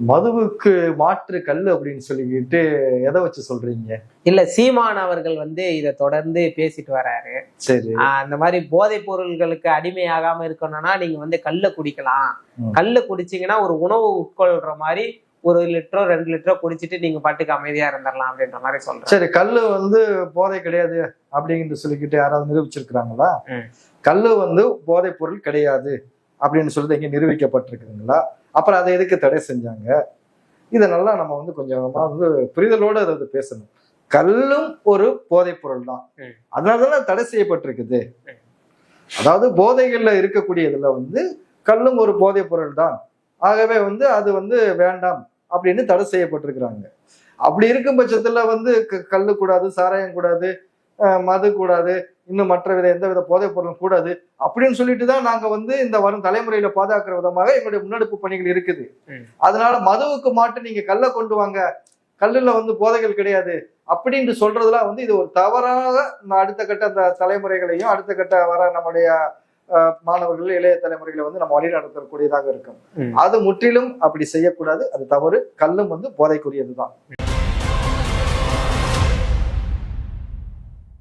மதுவுக்கு மாற்று கல் அப்படின்னு சொல்லிக்கிட்டு எதை வச்சு சொல்றீங்க? இல்ல சீமான் அவர்கள் வந்து இதை தொடர்ந்து பேசிட்டு வராரு. சரி. அந்த மாதிரி போதைப் பொருள்களுக்கு அடிமையாகாம இருக்கணும்னா நீங்க வந்து கல்ல குடிக்கலாம். கல்ல குடிச்சீங்கன்னா ஒரு உணவு உட்கொள்ற மாதிரி ஒரு லிட்டரோ ரெண்டு லிட்டரோ குடிச்சிட்டு நீங்க பாட்டுக்கு அமைதியா இருந்துடலாம் அப்படின்ற மாதிரி சொல்றேன் சரி கல்லு வந்து போதை கிடையாது அப்படிங்கிட்டு சொல்லிக்கிட்டு யாராவது நிரூபிச்சிருக்கிறாங்களா. கல்லு வந்து போதைப் பொருள் கிடையாது அப்படின்னு சொல்லிட்டு இங்க நிரூபிக்கப்பட்டிருக்குதுங்களா? அப்புறம் அதை எதுக்கு தடை செஞ்சாங்க? இதை நல்லா நம்ம வந்து கொஞ்சமா வந்து புரிதலோட அதை வந்து பேசணும். கல்லும் ஒரு போதைப் பொருள் தான் ம். அதனாலதானே தடை செய்யப்பட்டிருக்குது. அதாவது போதைகள்ல இருக்கக்கூடியதுல வந்து கல்லும் ஒரு போதைப் பொருள் தான் ஆகவே வந்து அது வந்து வேண்டாம் அப்படின்னு தடை செய்யப்பட்டிருக்கிறாங்க. அப்படி இருக்கும் பட்சத்துல வந்து க- கல்லு கூடாது சாராயம் கூடாது மது கூடாது இன்னும் மற்ற வித எந்த வித போதைப் பொருளும் கூடாது அப்படின்னு சொல்லிட்டு தான் நாங்க வந்து இந்த வரும் தலைமுறையில பாதுகாக்கிற விதமாக எங்களுடைய முன்னெடுப்பு பணிகள் இருக்குது. அதனால மதுவுக்கு மாட்டு நீங்க கல்லை கொண்டு வாங்க. கல்லுல வந்து போதைகள் கிடையாது அப்படின்னு சொல்றதுலாம் வந்து இது ஒரு தவறாக அடுத்த கட்ட அந்த தலைமுறைகளையும் அடுத்த கட்ட வர நம்முடைய மாணவர்கள் இளைய தலைமுறைகளை வந்து நம்ம வழி நடத்தக்கூடியதாக இருக்கும். அது முற்றிலும் அப்படி செய்யக்கூடாது. அது தவறு. கல்லும் வந்து போதைக்குரியதுதான்.